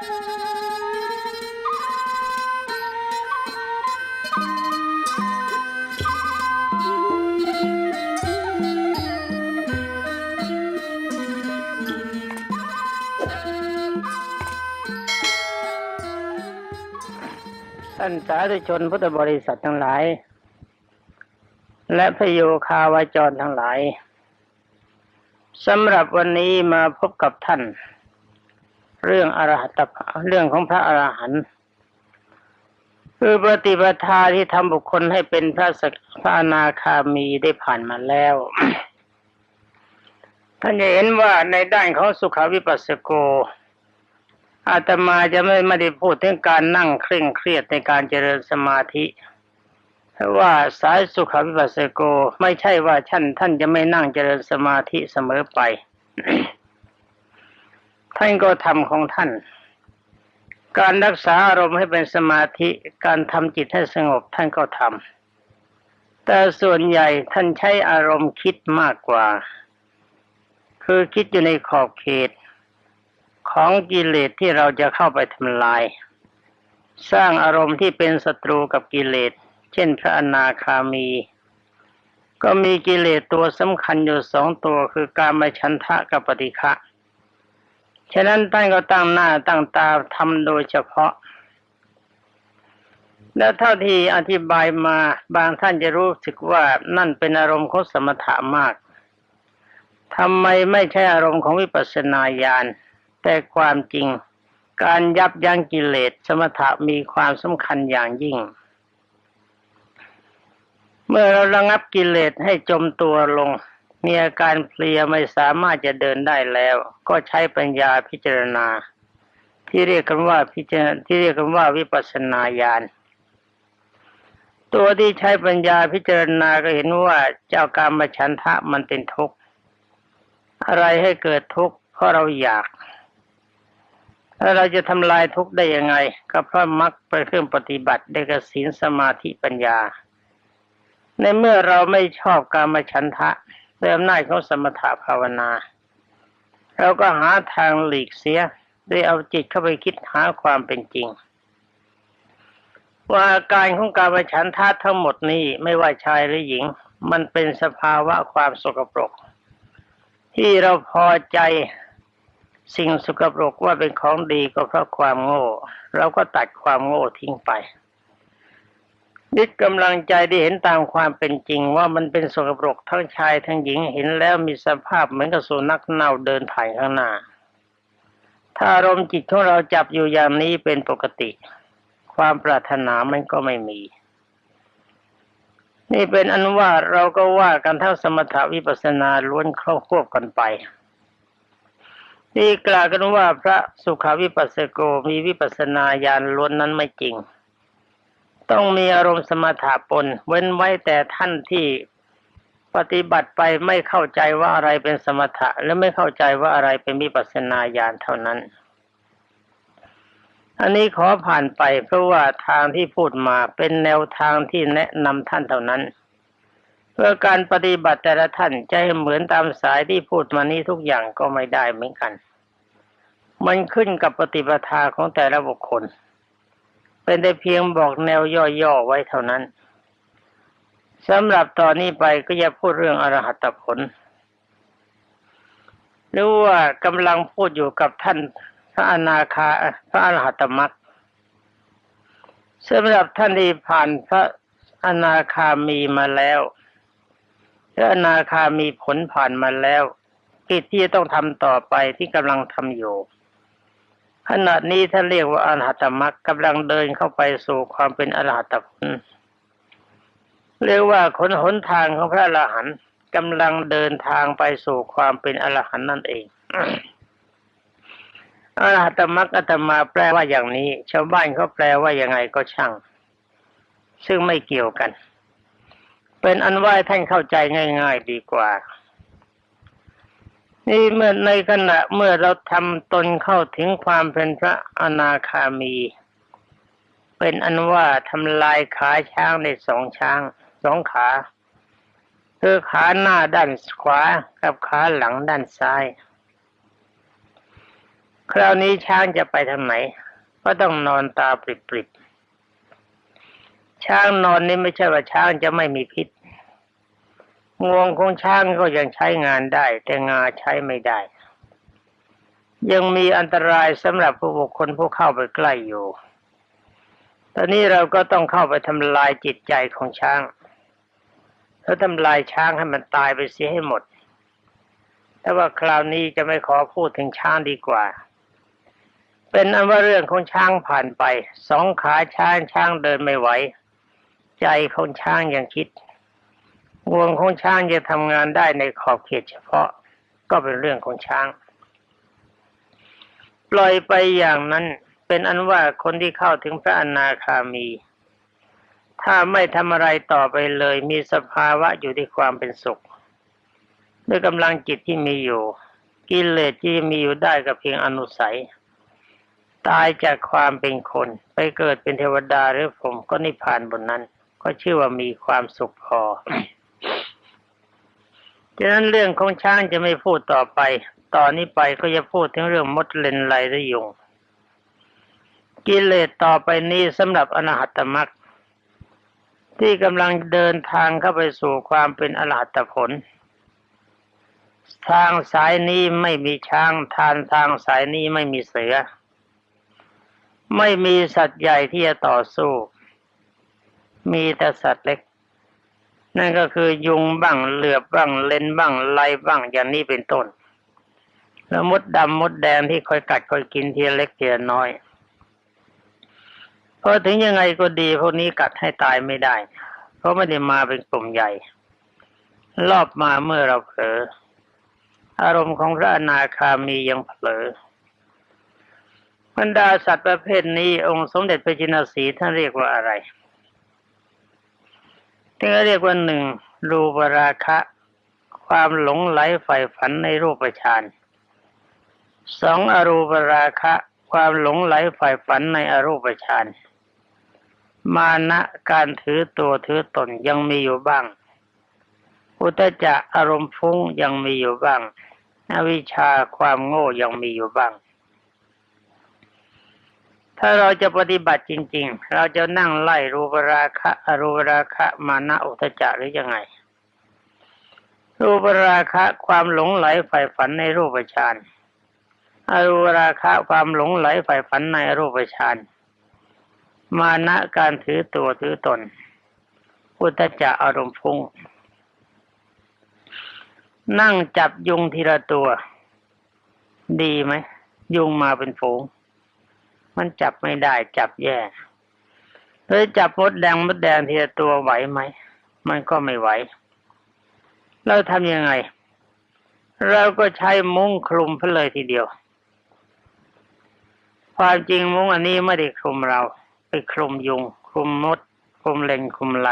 ท่านสาธุชนพุทธบริษัททั้งหลาย และพโยคาวาจรทั้งหลายสำหรับวันนี้มาพบกับท่าน เรื่องอรหัตเรื่องของพระอรหันต์คือปฏิปทาที่ทำบุคคลให้เป็นพระสพระอนาคามีได้ผ่านมาแล้วท่านจะเห็นว่าในด้านของสุขวิปัสสโกอาตมาจะไม่ไม่ได้พูดถึงการนั่งเคร่งเครียดในการเจริญสมาธิเพราะว่าสายสุขวิปัสสโกไม่ใช่ว่าท่านท่านจะไม่นั่งเจริญสมาธิเสมอไป ท่านก็ทำของท่าน การรักษาอารมณ์ให้เป็นสมาธิการทำจิตให้สงบท่านก็ทำแต่ส่วนใหญ่ท่านใช้อารมณ์คิดมากกว่า คือคิดอยู่ในขอบเขต ของกิเลสที่เราจะเข้าไปทำลาย สร้างอารมณ์ที่เป็นศัตรูกับกิเลส เช่นพระอนาคามี ก็มีกิเลสตัวสำคัญอยู่สองตัวคือการมาชันทะกับปฏิฆะ ฉะนั้นท่านก็ตั้งหน้าตั้งตาทำโดยเฉพาะ และเท่าที่อธิบายมาบางท่านจะรู้สึกว่านั่นเป็นอารมณ์ของสมถะมากทำไมไม่ใช่อารมณ์ของวิปัสสนาญาณแต่ความจริง การยับยั้งกิเลสสมถะมีความสำคัญอย่างยิ่ง เมื่อเราระงับกิเลสให้จมตัวลง มีอาการเพลียไม่สามารถจะเดินได้แล้ว ก็ใช้ปัญญาพิจารณา ที่เรียกกันว่าพิจารที่เรียกกันว่าวิปัสสนาญาณตัวที่ใช้ปัญญาพิจารณาก็เห็นว่าเจ้าการมาฉันทะมันเป็นทุกข์อะไรให้เกิดทุกข์เพราะเราอยากแล้วเราจะทำลายทุกข์ได้ยังไง ก็เพราะมรรคเป็นเครื่องปฏิบัติได้กสินสมาธิปัญญา ในเมื่อเราไม่ชอบการมาฉันทะ ด้วยอำนาจของสมถะภาวนาเราก็หาทางหลีกเสียด้วยเอาจิตเข้าไปคิดหาความเป็นจริง ว่าอาการของการมาฉันทะทั้งหมดนี้ไม่ว่าชายหรือหญิง มันเป็นสภาวะความสกปรก ที่เราพอใจสิ่งสกปรกว่าเป็นของดีก็เพราะความโง่ เราก็ตัดความโง่ทิ้งไป ยึดกำลังใจได้เห็นตามความเป็นจริง ว่ามันเป็นสกปรกทั้งชายทั้งหญิงเห็นแล้วมีสภาพเหมือนกับสุนัขเน่าเดินผ่านข้างหน้า ถ้าอารมณ์จิตของเราจับอยู่อย่างนี้เป็นปกติ ความปรารถนามันก็ไม่มี นี่เป็นอันว่าเราก็ว่ากันทั้งสมถะวิปัสนาล้วนเข้าควบกันไปที่กล่าวกันว่าพระสุขาวิปัสสโกมีวิปัสสนาญาณล้วนนั้นไม่จริง ต้องมีอารมณ์สมถะปน เว้นไว้แต่ท่านที่ปฏิบัติไปไม่เข้าใจว่าอะไรเป็นสมถะ และไม่เข้าใจว่าอะไรเป็นวิปัสนาญาณเท่านั้น อันนี้ขอผ่านไปเพราะว่าทางที่พูดมาเป็นแนวทางที่แนะนำท่านเท่านั้น เพื่อการปฏิบัติแต่ละท่านจะให้เหมือนตามสายที่พูดมานี้ทุกอย่างก็ไม่ได้เหมือนกัน มันขึ้นกับปฏิปทาของแต่ละบุคคล เป็นแต่เพียงบอกแนวย่อๆไว้เท่านั้นสำหรับตอนนี้ไปก็จะพูดเรื่องอรหัตผลหรือว่ากำลังพูดอยู่กับท่านพระอนาคาพระอรหัตมรรคสำหรับท่านที่ผ่านพระอนาคามีมาแล้วพระอนาคามีผลผ่านมาแล้วกิจที่ต้องทำต่อไปที่กำลังทำอยู่ ขณะนี้ท่านเรียกว่าอรหัตมรรคกำลังเดินเข้าไปสู่ความเป็นอรหัตผลเรียกว่าคนหนทางของพระอรหันต์กำลังเดินทางไปสู่ความเป็นอรหันต์นั่นเองอรหัตมรรคอาตมาแปลว่าอย่างนี้ ชาวบ้านเขาแปลว่ายังไงก็ช่าง ซึ่งไม่เกี่ยวกัน เป็นอันว่าท่านเข้าใจง่าย ๆ ดีกว่า นี่เมื่อในขณะเมื่อเราทำตนเข้าถึงความเป็นพระอนาคามี เป็นอันว่าทำลายขาช้างในสองช้างสองขาคือขาหน้าด้านขวากับขาหลังด้านซ้าย คราวนี้ช้างจะไปทางไหน ก็ต้องนอนตาปริบๆช้างนอนนี่ไม่ใช่ว่าช้างจะไม่มีพิษ งวงของช้างก็ยังใช้งานได้ แต่งาใช้ไม่ได้ ยังมีอันตรายสำหรับผู้บุคคลผู้เข้าไปใกล้อยู่ ตอนนี้เราก็ต้องเข้าไปทำลายจิตใจของช้างแล้วทำลายช้างให้มันตายไปเสียให้หมด แต่ว่าคราวนี้จะไม่ขอพูดถึงช้างดีกว่า เป็นอันว่าเรื่องของช้างผ่านไป สองขาช้างช้างเดินไม่ไหว ใจของช้างยังคิด งวงของช้างจะทำงานได้ในขอบเขตเฉพาะก็เป็นเรื่องของช้าง ปล่อยไปอย่างนั้นเป็นอันว่าคนที่เข้าถึงพระอนาคามี ถ้าไม่ทำอะไรต่อไปเลย มีสภาวะอยู่ที่ความเป็นสุข ด้วยกำลังจิตที่มีอยู่ กิเลสที่มีอยู่ได้ก็เพียงอนุสัย ตายจากความเป็นคน ไปเกิดเป็นเทวดาหรือผมก็นิพพานบนนั้น ก็ชื่อว่ามีความสุขพอ ฉะนั้นเรื่องของช้างจะไม่พูดต่อไป ตอนนี้ไปก็จะพูดถึงเรื่องมดเลนไรและยุง กิเลสต่อไปนี้สำหรับอนาหัตมรรคที่กำลังเดินทางเข้าไปสู่ความเป็นอรหัตผล ทางสายนี้ไม่มีช้างทานทางสายนี้ไม่มีเสือ ไม่มีสัตว์ใหญ่ที่จะต่อสู้ มีแต่สัตว์เล็ก นั่นก็คือยุงบ้างเหลือบบ้างเลนบ้างไลบ้างอย่างนี้เป็นต้น แล้วมดดำมดแดงที่คอยกัดคอยกินทีเล็กทีน้อยเพราะถึงยังไงก็ดีพวกนี้กัดให้ตายไม่ได้ เพราะไม่ได้มาเป็นกลุ่มใหญ่ รอบมาเมื่อเราเผลออารมณ์ของพระอนาคามียังเผลอบรรดาสัตว์ประเภทนี้องค์สมเด็จพระจินสีท่านเรียกว่าอะไร ท่านเรียกว่าหนึ่งรูปราคะ ความหลงไหลใฝ่ฝันในรูปฌานสองอรูปราคะ ความหลงไหลใฝ่ฝันในอรูปฌานมานะการถือตัวถือตนยังมีอยู่บ้าง อุตจะอารมณ์ฟุ้งยังมีอยู่บ้างอวิชชาความโง่ยังมีอยู่บ้าง ถ้าเราจะปฏิบัติจริง ๆ เราจะนั่งไล่รูปราคะอรูปราคะมานะอุตจะหรือยังไง รูปราคะความหลงไหลใฝ่ฝันในรูปฌานอรูปราคะความหลงไหลใฝ่ฝันในรูปฌานมานะการถือตัวถือตน อุตจะอารมณ์ฟุ้งนั่งจับยุงทีละตัว ดีไหม ยุงมาเป็นฝูง มันจับไม่ได้จับแย่หรือจับมดแดงมดแดงทีละตัวไหวไหม มันก็ไม่ไหว เราทำยังไง เราก็ใช้มุ้งคลุมเพเลยทีเดียว ความจริงมุ้งอันนี้ไม่ได้คลุมเรา ไปคลุมยุง คลุมมด คลุมเล็งคลุมไหล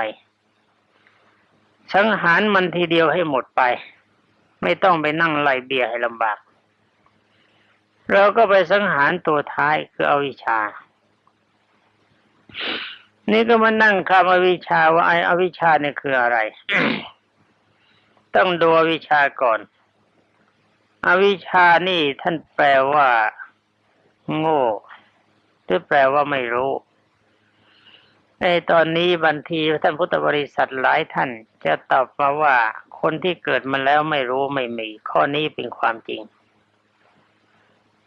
สังหารมันทีเดียวให้หมดไป ไม่ต้องไปนั่งไล่เบียให้ลำบาก เราก็ไปสังหารตัวท้ายคืออวิชชา นี่ก็มานั่งคำอวิชชาว่าไอ้อวิชชาเนี่ยคืออะไร ต้องดูอวิชชาก่อน อวิชชานี่ท่านแปลว่า โง่หรือแปลว่าไม่รู้ในตอนนี้บันทีท่านพุทธบริษัทหลายท่าน จะตอบมาว่าคนที่เกิดมาแล้วไม่รู้ไม่มี ข้อนี้เป็นความจริง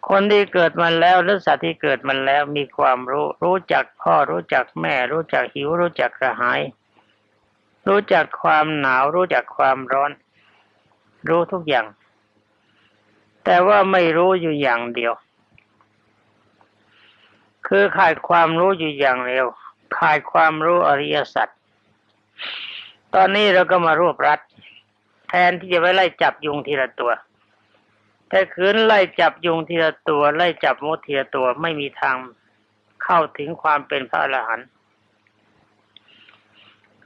คนที่เกิดมาแล้วหรือสัตว์ที่เกิดมาแล้วมีความรู้ รู้จักพ่อรู้จักแม่ รู้จักหิว รู้จักกระหาย รู้จักความหนาว รู้จักความร้อน รู้ทุกอย่าง แต่ว่าไม่รู้อยู่อย่างเดียว คือขาดความรู้อยู่อย่างเดียวขาดความรู้อริยสัจตอนนี้เราก็มารวบรัด แทนที่จะไปไล่จับยุงทีละตัว แต่คืนไล่จับยุงทีละตัวไล่จับมดทีละตัวไม่มีทางเข้าถึงความเป็นพระอรหันต์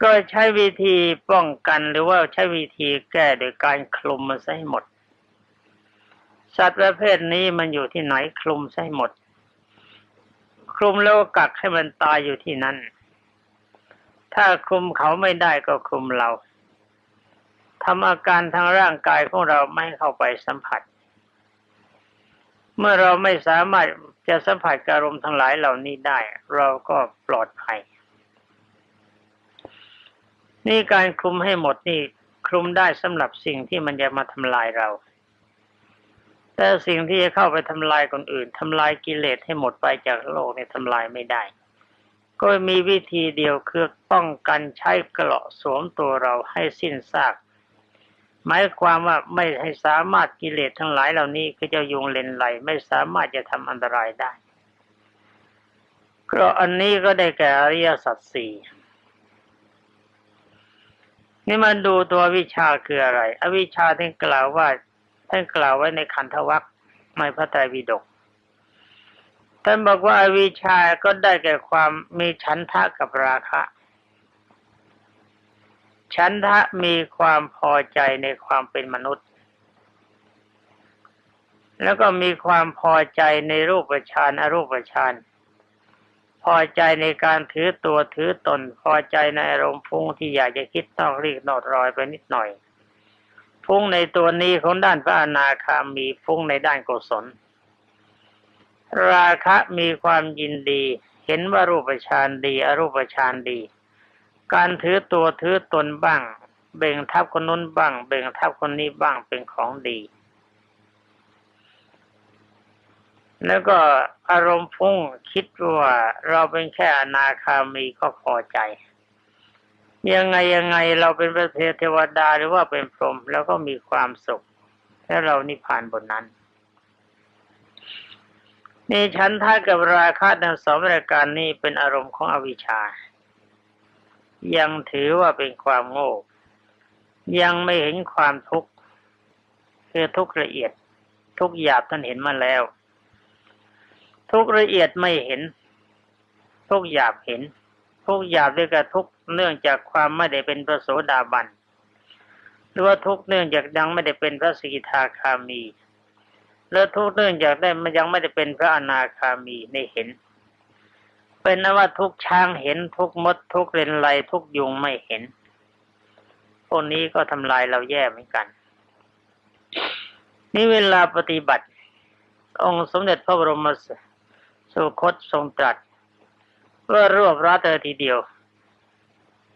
ก็ใช้วิธีป้องกันหรือว่าใช้วิธีแก้โดยการคลุมมันซะให้หมด สัตว์ประเภทนี้มันอยู่ที่ไหนคลุมซะให้หมด คลุมแล้วกักให้มันตายอยู่ที่นั่น ถ้าคลุมเขาไม่ได้ก็คลุมเราทำอาการทางร่างกายของเราไม่เข้าไปสัมผัส เมื่อเราไม่สามารถจะสัมผัสกับอารมณ์ทั้งหลายเหล่านี้ได้ เราก็ปลอดภัย นี่การคลุมให้หมดนี่คลุมได้สำหรับสิ่งที่มันจะมาทำลายเรา แต่สิ่งที่จะเข้าไปทำลายคนอื่นทำลายกิเลสให้หมดไปจากโลกเนี่ยทำลายไม่ได้ ก็มีวิธีเดียวคือป้องกันใช้กราะสวมตัวเราให้สิ้นซาก หมายความว่าไม่ให้สามารถกิเลสทั้งหลายเหล่านี้คือเจะยุงเลนไหล ไม่สามารถจะทำอันตรายได้กราะอันนี้ก็ได้แก่อริยสัจสี่นี่มันดูตัววิชาคืออะไร อวิชาท่านกล่าวว่าท่านกล่าวไว้ในขันธวัคในพระไตรปิฎกท่านบอกว่าอวิชชาก็ได้แก่ความมีฉันทะกับราคะ ฉันทะมีความพอใจในความเป็นมนุษย์ แล้วก็มีความพอใจในรูปฌานอรูปฌานพอใจในการถือตัวถือตน พอใจในอารมณ์ฟุ้งที่อยากจะคิดนอกรีกนอกรอยไปนิดหน่อยฟุ้งในตัวนี้ของด้านพระอนาคามีฟุ้งในด้านกุศล ราคะมีความยินดี เห็นว่ารูปฌานดี อรูปฌานดี การถือตัวถือตนบ้าง เบ่งทับคนนู้นบ้าง เบ่งทับคนนี้บ้างเป็นของดี แล้วก็อารมณ์ฟุ้งคิดว่าเราเป็นแค่อนาคามีก็พอใจ ยังไงยังไงเราเป็นพระเทวดาหรือว่าเป็นพรหมแล้วก็มีความสุขและเรานิพพานบนนั้นนี่ฉันท่ากับราคะทั้งสองรายการนี้เป็นอารมณ์ของอวิชชา ยังถือว่าเป็นความโง่ ยังไม่เห็นความทุกข์คือทุกละเอียด ทุกหยาบท่านเห็นมาแล้ว ทุกละเอียดไม่เห็น ทุกหยาบเห็น ทุกหยาบด้วยกับทุกเนื่องจากความไม่ได้เป็นพระโสดาบันหรือว่าทุกเนื่องจากยังไม่ได้เป็นพระสกิทาคามี แล้วทุกเนื่องจากได้มันยังไม่ได้เป็นพระอนาคามีในเห็น เป็นนว่าทุกช้างเห็นทุกมดทุกเรนไลทุกยุงไม่เห็น พวกนี้ก็ทำลายเราแย่เหมือนกัน นี่เวลาปฏิบัติ องค์สมเด็จพระบรมสุคตทรงตรัสว่ารวบรัดเธอทีเดียว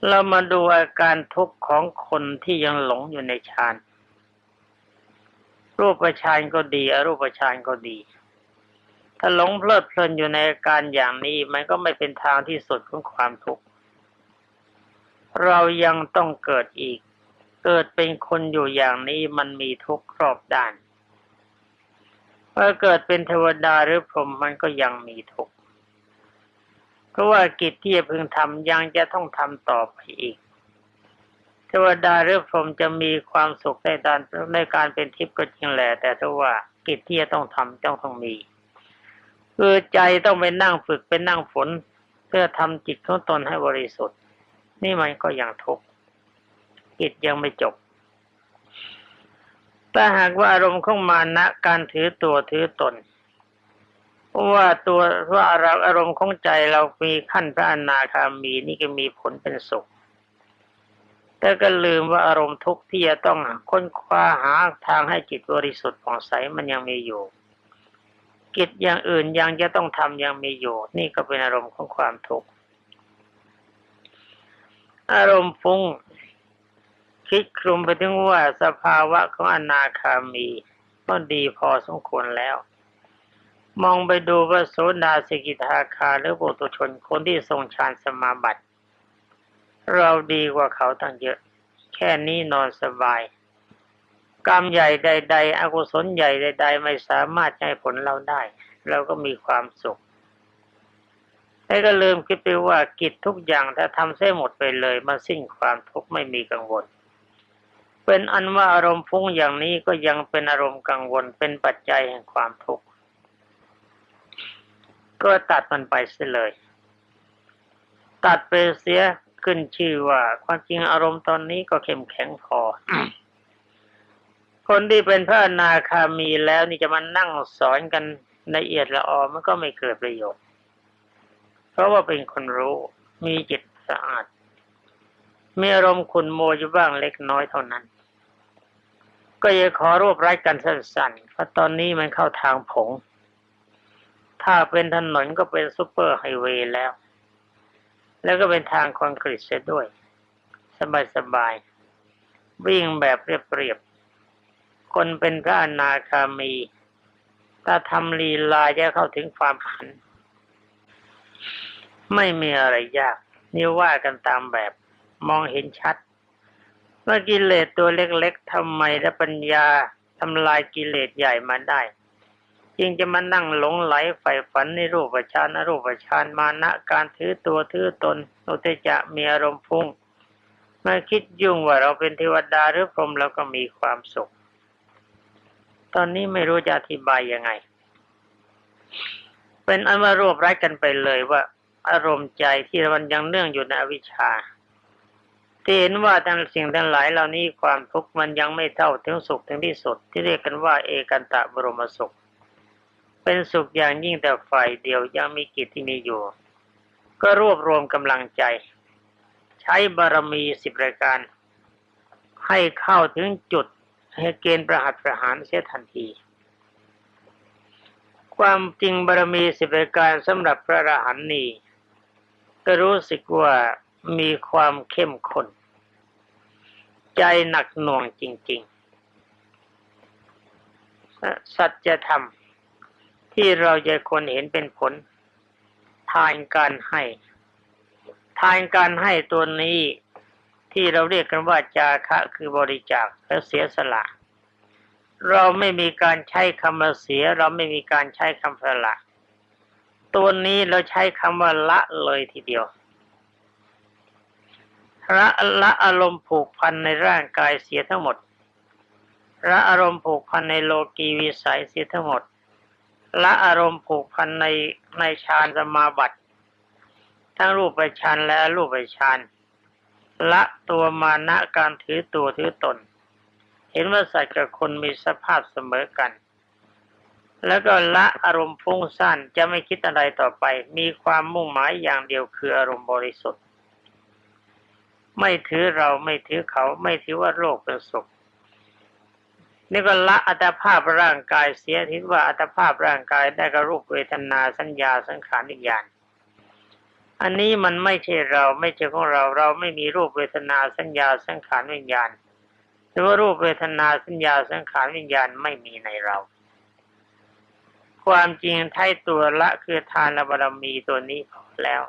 เรามาดูอาการทุกข์ของคนที่ยังหลงอยู่ในฌานรูปฌานก็ดี อรูปฌานก็ดี ถ้าหลงเพลิดเพลินอยู่ในอาการอย่างนี้ มันก็ไม่เป็นทางที่สุดของความทุกข์ เรายังต้องเกิดอีก เกิดเป็นคนอยู่อย่างนี้มันมีทุกข์ครอบด้านเมื่อเกิดเป็นเทวดาหรือพรหมมันก็ยังมีทุกข์ เพราะว่ากิจที่จะพึงทำยังจะต้องทำต่อไปอีก เทวดาหรือพรหมจะมีความสุขในการในการเป็นทิพย์ก็จริงแหละแต่ถ้าว่ากิจที่จะต้องทำต้องต้องมี คือใจต้องไปนั่งฝึกเป็นนั่งฝน เพื่อทำจิตของตนให้บริสุทธิ์ นี่มันก็ยังทุกข์กิจยังไม่จบถ้าหากว่าอารมณ์ของมานะการถือตัวถือตนว่าตัวว่าอารมณ์ของใจเรามีขั้นพระอนาคามีนี่ก็มีผลเป็นสุข แต่ก็ลืมว่าอารมณ์ทุกข์ที่จะต้องค้นคว้าหาทางให้จิตบริสุทธิ์ผ่องใสมันยังมีอยู่ กิจอย่างอื่นยังจะต้องทำยังมีอยู่ นี่ก็เป็นอารมณ์ของความทุกข์อารมณ์ฟุ้งคิดคลุมไปถึงว่าสภาวะของอนาคามีก็ดีพอสมควรแล้ว มองไปดูว่าโสดาสกิทาคาหรือบุตุชนคนที่ทรงฌานสมาบัติ เราดีกว่าเขาตั้งเยอะ แค่นี้นอนสบาย กรรมใหญ่ใด ๆอกุศลใหญ่ใด ๆ ไม่สามารถให้ผลเราได้ เราก็มีความสุขแต่ก็ลืมคิดไปว่ากิจทุกอย่างถ้าทำเส้หมดไปเลยมันสิ้นความทุกข์ไม่มีกังวล เป็นอันว่าอารมณ์ฟุ้งอย่างนี้ก็ยังเป็นอารมณ์กังวลเป็นปัจจัยแห่งความทุกข์ก็ตัดมันไปเสียเลย ตัดไปเสียขึ้นชื่อว่า ความจริงอารมณ์ตอนนี้ก็เข้มแข็งพอ คนที่เป็นพระอนาคามีแล้วนี่จะมานั่งสอนกันละเอียดละออมันก็ไม่เกิดประโยชน์ เพราะว่าเป็นคนรู้มีจิตสะอาดมีอารมณ์ขุนโมอยู่บ้างเล็กน้อยเท่านั้น ก็จะขอรวบรัดกันสั้นๆเพราะตอนนี้มันเข้าทางผง ถ้าเป็นถนนก็เป็นซูเปอร์ไฮเวย์แล้ว แล้วก็เป็นทางคอนกรีตเสียด้วย สบายๆวิ่งแบบเรียบ คนเป็นพระอนาคามี ถ้าทำลีลาจะเข้าถึงความขัน ไม่มีอะไรยาก นี่ว่ากันตามแบบมองเห็นชัดเมื่อกิเลสตัวเล็กๆทำไมและปัญญาทำลายกิเลสใหญ่มาได้จึงจะมานั่งหลงไหลใฝ่ฝันในรูปฌานอรูปฌานมานะการถือตัวถือตนอุตจะมีอารมณ์พุ่งมื่คิดยุ่งว่าเราเป็นเทวดาหรือพรหมเราก็มีความสุข ตอนนี้ไม่รู้จะอธิบายยังไง เป็นอันว่ารวบรัดกันไปเลยว่า อารมณ์ใจที่มันยังเนื่องอยู่ในอวิชชาที่เห็นว่าทั้งสิ่งทั้งหลายเหล่านี้ความทุกข์มันยังไม่เท่าถึงสุขถึงที่สุด ที่เรียกกันว่าเอกันตะบรมสุข เป็นสุขอย่างยิ่งแต่ฝ่ายเดียวยังมีกิจที่มีอยู่ ก็รวบรวมกำลังใจ ใช้บารมีสิบรายการ ให้เข้าถึงจุด เกณฑ์ประหัตประหารเสียทันที ความจริงบารมีสิบรายการสำหรับพระอรหันต์นี้ก็รู้สึกว่ามีความเข้มข้นใจหนักหน่วงจริง ๆ สัจธรรมที่เราจะคนเห็นเป็นผล ทานการให้ ทานการให้ตัวนี้ ที่เราเรียกกันว่าจาคะคือบริจาคและเสียสละ เราไม่มีการใช้คำว่าเสีย เราไม่มีการใช้คำสละ ตัวนี้เราใช้คำว่าละเลยทีเดียวละละอารมณ์ผูกพันในร่างกายเสียทั้งหมดละอารมณ์ผูกพันในโลกีวิสัยเสียทั้งหมดละอารมณ์ผูกพันในในฌานสมาบัติ ทั้งรูปฌานและรูปไปฌาน ละตัวมานะการถือตัวถือตน เห็นว่าสัตว์กับคนมีสภาพเสมอกัน แล้วก็ละอารมณ์ฟุ้งซ่านจะไม่คิดอะไรต่อไป มีความมุ่งหมายอย่างเดียวคืออารมณ์บริสุทธิ์ ไม่ถือเราไม่ถือเขาไม่ถือว่าโลกเป็นสุขนี่ก็ละอัตภาพร่างกายเสียทิศว่าอัตภาพร่างกายได้กับรูปเวทนาสัญญาสังขารวิญญาณ อันนี้มันไม่ใช่เราไม่ใช่ของเรา เราไม่มีรูปเวทนาสัญญาสังขารวิญญาณหรือว่ารูปเวทนาสัญญาสังขารวิญญาณไม่มีในเรา ความจริงไท้ตัวละคือทานบารมีตัวนี้พอแล้ว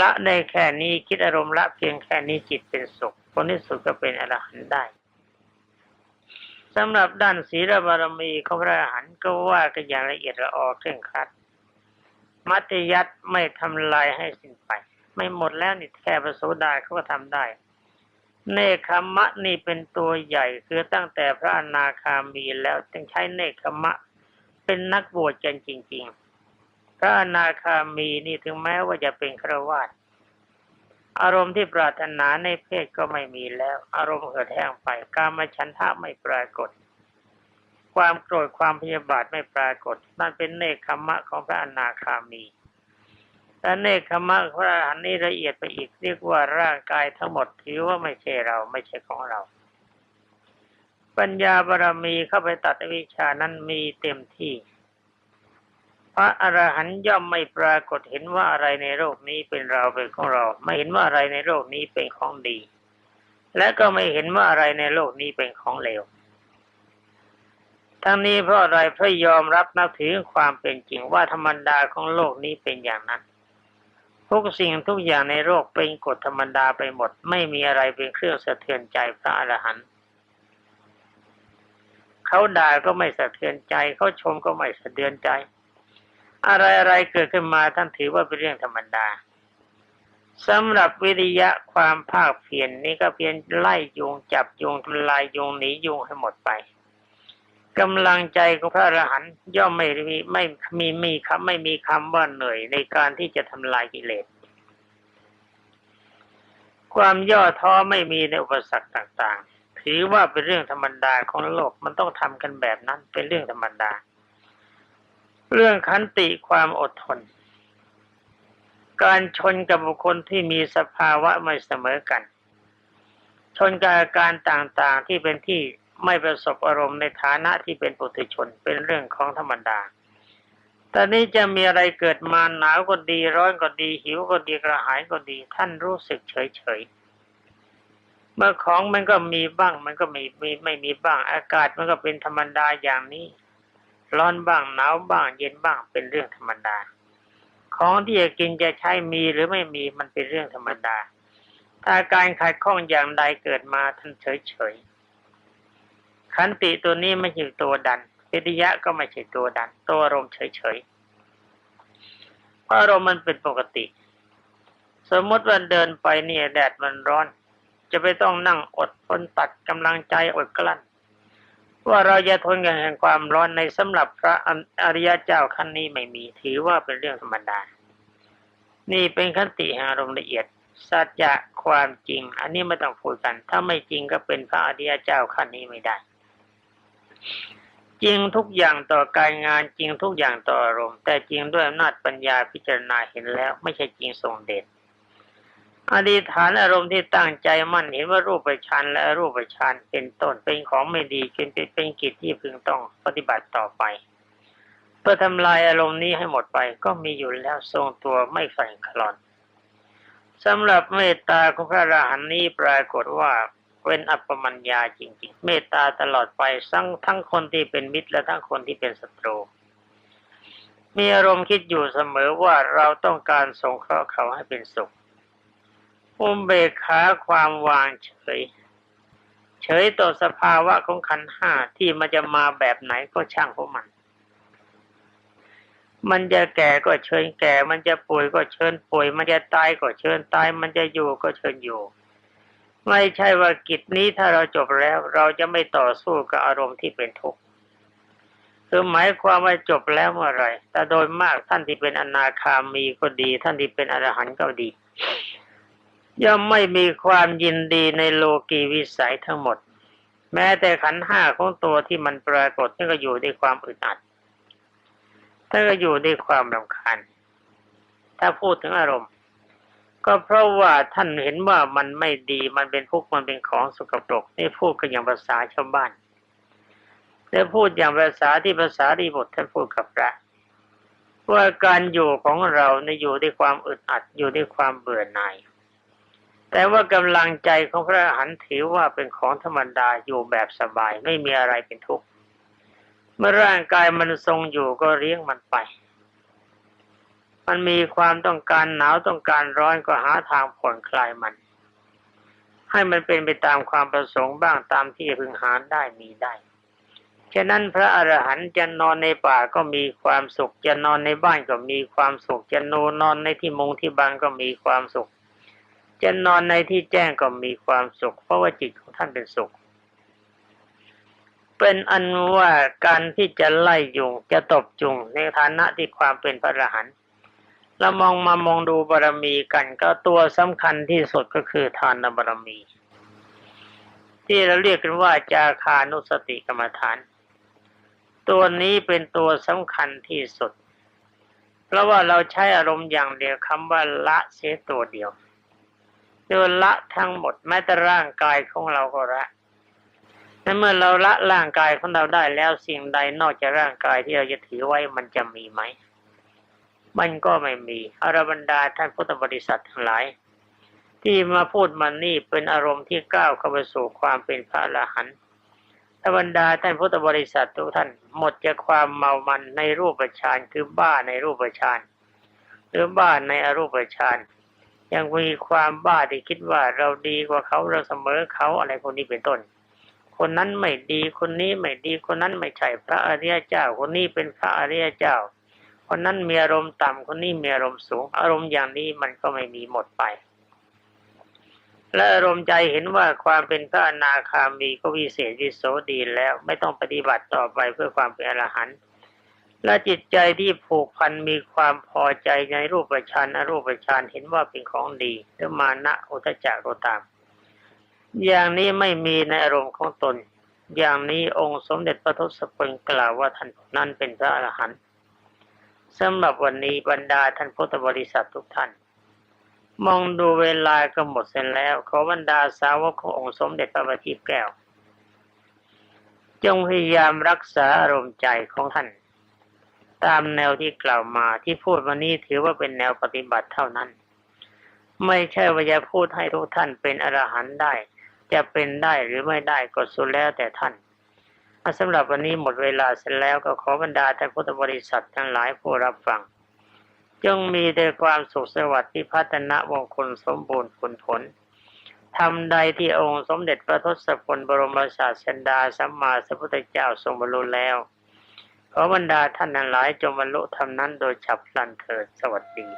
ละได้แค่นี้คิดอารมณ์ละเพียงแค่นี้จิตเป็นสุขผลที่สุดก็เป็นอรหันต์ได้สำหรับด้านศีลบารมีของพระอรหันต์ก็ว่ากันอย่างละเอียดละออเคร่งครัด มัตยัตไม่ทำลายให้สิ้นไป ไม่หมดแล้วนี่แค่ประโสดาเขาก็ทำได้ เนคขมะนี่เป็นตัวใหญ่คือตั้งแต่พระอนาคามีแล้วจึงใช้เนคขมะ เป็นนักบวชกันจริง ๆ พระอนาคามีนี่ถึงแม้ว่าจะเป็นฆราวาสอารมณ์ที่ปรารถนาในเพศก็ไม่มีแล้ว อารมณ์เหือดแห้งไป การมาฉันทะไม่ปรากฏ ความโกรธความพยาบาทไม่ปรากฏ นั่นเป็นเนคขมะของพระอนาคามีแต่เนคขมะพระอรหันต์นี้ละเอียดไปอีกเรียกว่าร่างกายทั้งหมดถือว่าไม่ใช่เราไม่ใช่ของเรา ปัญญาบารมีเข้าไปตัดวิชานั้นมีเต็มที่ พระอรหันต์ย่อมไม่ปรากฏเห็นว่าอะไรในโลกนี้เป็นเราเป็นของเรา ไม่เห็นว่าอะไรในโลกนี้เป็นของดี และก็ไม่เห็นว่าอะไรในโลกนี้เป็นของเลว ทั้งนี้เพราะอะไรเพราะยอมรับนับถือความเป็นจริงว่าธรรมดาของโลกนี้เป็นอย่างนั้น ทุกสิ่งทุกอย่างในโลกเป็นกฎธรรมดาไปหมด ไม่มีอะไรเป็นเครื่องสะเทือนใจพระอรหันต์เขาด่าก็ไม่สะเทือนใจเขาชมก็ไม่สะเทือนใจ อะไรอะไรเกิดขึ้นมาท่านถือว่าเป็นเรื่องธรรมดาสำหรับวิริยะความภาคเพียรนนี่ก็เพียงไล่ยุงจับยุงทำลายยุงหนียุงให้หมดไป กำลังใจของพระอรหันต์ย่อมไม่มีไม่มีมีคำไม่มีคำว่าเหนื่อยในการที่จะทำลายกิเลส ความย่อท้อไม่มีในอุปสรรคต่าง ๆ ถือว่าเป็นเรื่องธรรมดาของโลกมันต้องทำกันแบบนั้นเป็นเรื่องธรรมดา เรื่องขันติความอดทน การชนกับบุคคลที่มีสภาวะไม่เสมอกัน ชนกับอาการต่างๆที่เป็นที่ ไม่ประสบอารมณ์ในฐานะที่เป็นปุถุชนเป็นเรื่องของธรรมดา ตอนนี้จะมีอะไรเกิดมาหนาวก็ดี ร้อนก็ดี หิวก็ดีกระหายก็ดี ท่านรู้สึกเฉยเฉยเมื่อของมันก็มีบ้าง มันก็มีมีไม่มีบ้าง อากาศมันก็เป็นธรรมดาอย่างนี้ ร้อนบ้างหนาวบ้าง เย็นบ้างเป็นเรื่องธรรมดา ของที่จะกินจะใช้มีหรือไม่มีมันเป็นเรื่องธรรมดา ถ้าการขัดข้องอย่างใดเกิดมาท่านเฉยเฉย ขันติตัวนี้ไม่ใช่ตัวดันวิริยะก็ไม่ใช่ตัวดัน ตัวอารมณ์เฉยๆเพราะอารมณ์มันเป็นปกติ สมมติว่าเดินไปเนี่ยแดดมันร้อน จะไปต้องนั่งอดทนตัดกำลังใจอดกลั้น ว่าเราจะทนกันแห่งความร้อนในสำหรับพระอริยเจ้าขั้นนี้ไม่มีถือว่าเป็นเรื่องธรรมดา นี่เป็นขันติแห่งอารมณ์ละเอียดสัจจะความจริง อันนี้ไม่ต้องพูดกัน ถ้าไม่จริงก็เป็นพระอริยเจ้าขั้นนี้ไม่ได้ จริงทุกอย่างต่อการงานจริงทุกอย่างต่ออารมณ์แต่จริงด้วยอำนาจปัญญาพิจารณาเห็นแล้ว ไม่ใช่จริงทรงเดชอธิฐานอารมณ์ที่ตั้งใจมั่นเห็นว่ารูปฌานและรูปฌานเป็นต้นเป็นของไม่ดีเป็นเป็นกิจที่พึงต้องปฏิบัติต่อไปเพื่อทำลายอารมณ์นี้ให้หมดไปก็มีอยู่แล้วทรงตัวไม่ฝันคลอนสำหรับเมตตาของพระอรหันนี้ปรากฏว่า เป็นอัปปมัญญาจริง ๆ เมตตาตลอดไปทั้งทั้งคนที่เป็นมิตรและทั้งคนที่เป็นศัตรู มีอารมณ์คิดอยู่เสมอว่าเราต้องการสงเคราะห์เขาให้เป็นสุขอุมเบกขาความวางเฉย เฉยต่อสภาวะของขันห้าที่มันจะมาแบบไหนก็ช่างของมัน มันจะแก่ก็เชิญแก่ มันจะป่วยก็เชิญป่วย มันจะตายก็เชิญตาย มันจะอยู่ก็เชิญอยู่ ไม่ใช่ว่ากิจนี้ถ้าเราจบแล้ว เราจะไม่ต่อสู้กับอารมณ์ที่เป็นทุกข์คือหมายความว่าจบแล้วเมื่อไรแต่โดยมากท่านที่เป็นอนาคามีก็ดี ท่านที่เป็นอรหันต์ก็ดี ย่อมไม่มีความยินดีในโลกีวิสัยทั้งหมด แม้แต่ขันห้าของตัวที่มันปรากฏนั่นก็อยู่ด้วยความอึดอัดท่านก็อยู่ด้วยความรำคาญถ้าพูดถึงอารมณ์ ก็เพราะว่าท่านเห็นว่ามันไม่ดีมันเป็นทุกข์มันเป็นของสกปรกนี่พูดกันอย่างภาษาชาวบ้านแต่พูดอย่างภาษาที่ภาษาดีบทท่านพูดกับพระว่าการอยู่ของเราในอยู่ด้วยความอึดอัดอยู่ด้วยความเบื่อหน่าย แต่ว่ากำลังใจของพระหันถือว่าเป็นของธรรมดาอยู่แบบสบายไม่มีอะไรเป็นทุกข์เมื่อร่างกายมันทรงอยู่ก็เลี้ยงมันไป มันมีความต้องการหนาวต้องการร้อนก็หาทางผ่อนคลายมัน ให้มันเป็นไปตามความประสงค์บ้างตามที่พึงหาได้มีได้ฉะนั้นพระอรหันต์จะนอนในป่าก็มีความสุข จะนอนในบ้านก็มีความสุข จะนูนอนในที่มงที่บังก็มีความสุข จะนอนในที่แจ้งก็มีความสุข เพราะว่าจิตของท่านเป็นสุข เป็นอันว่าการที่จะไล่ยุงจะตบจุงในฐานะที่ความเป็นพระอรหันต์ เรามองมามองดูบารมีกัน ก็ตัวสำคัญที่สุดก็คือทานบารมี ที่เราเรียกกันว่าจาคานุสติกรรมฐาน ตัวนี้เป็นตัวสำคัญที่สุด เพราะว่าเราใช้อารมณ์อย่างเดียวคำว่าละเสียตัวเดียวคือละทั้งหมดแม้แต่ร่างกายของเราก็ละในเมื่อเราละร่างกายของเราได้แล้วสิ่งใดนอกจากร่างกายที่เราจะถือไว้มันจะมีไหม มันก็ไม่มีอรบรรดาท่านพุทธบริษัททั้งหลาย ที่มาพูดมันนี่เป็นอารมณ์ที่ก้าวเข้าไปสู่ความเป็นพระอรหันต์อรบรรดาท่านพุทธบริษัททุกท่านหมดจากความเมามันในรูปฌานคือบ้าในรูปฌานหรือบ้าในอรูปฌานยังมีความบ้าที่คิดว่าเราดีกว่าเขาเราเสมอเขาอะไรพวกนี้เป็นต้น คนนั้นไม่ดีคนนี้ไม่ดีคนนั้นไม่ใช่พระอริยเจ้า คนนี้เป็นพระอริยเจ้า คนนั้นมีอารมณ์ต่ำคนนี้มีอารมณ์สูง อารมณ์อย่างนี้มันก็ไม่มีหมดไป และอารมณ์ใจเห็นว่าความเป็นพระอนาคามีก็วิเศษวิโสดีแล้ว ไม่ต้องปฏิบัติต่อไปเพื่อความเป็นอรหันต์และจิตใจที่ผูกพันมีความพอใจในรูปฌานอรูปฌานเห็นว่าเป็นของดีหรือมานะอุทจักโรตาม อย่างนี้ไม่มีในอารมณ์ของตน อย่างนี้องค์สมเด็จพระทศพลกล่าวว่าท่านนั้นเป็นพระอรหันต์ สำหรับวันนี้บรรดาท่านพุทธบริษัททุกท่าน มองดูเวลาก็หมดเสร็จแล้ว ขอบรรดาสาวกขององค์สมเด็จพระบัณฑิตแก้ว จงพยายามรักษาอารมณ์ใจของท่าน ตามแนวที่กล่าวมาที่พูดมานี้ถือว่าเป็นแนวปฏิบัติเท่านั้น ไม่ใช่ว่าจะพูดให้ทุกท่านเป็นอรหันต์ได้ จะเป็นได้หรือไม่ได้ก็สุดแล้วแต่ท่าน สำหรับวันนี้หมดเวลาเสร็จแล้วก็ขอบรรดาท่านพุทธบริษัททั้งหลายผู้รับฟัง จงมีแต่ความสุขสวัสดิ์ที่พัฒนามงคลสมบูรณ์ผลผลทำใดที่องค์สมเด็จพระทศพลบรมศาสดาสัมมาสัมพุทธเจ้าทรงบรรลุแล้ว ขอบรรดาท่านทั้งหลายจงบรรลุธรรมนั้นโดยฉับพลันเถิดสวัสดี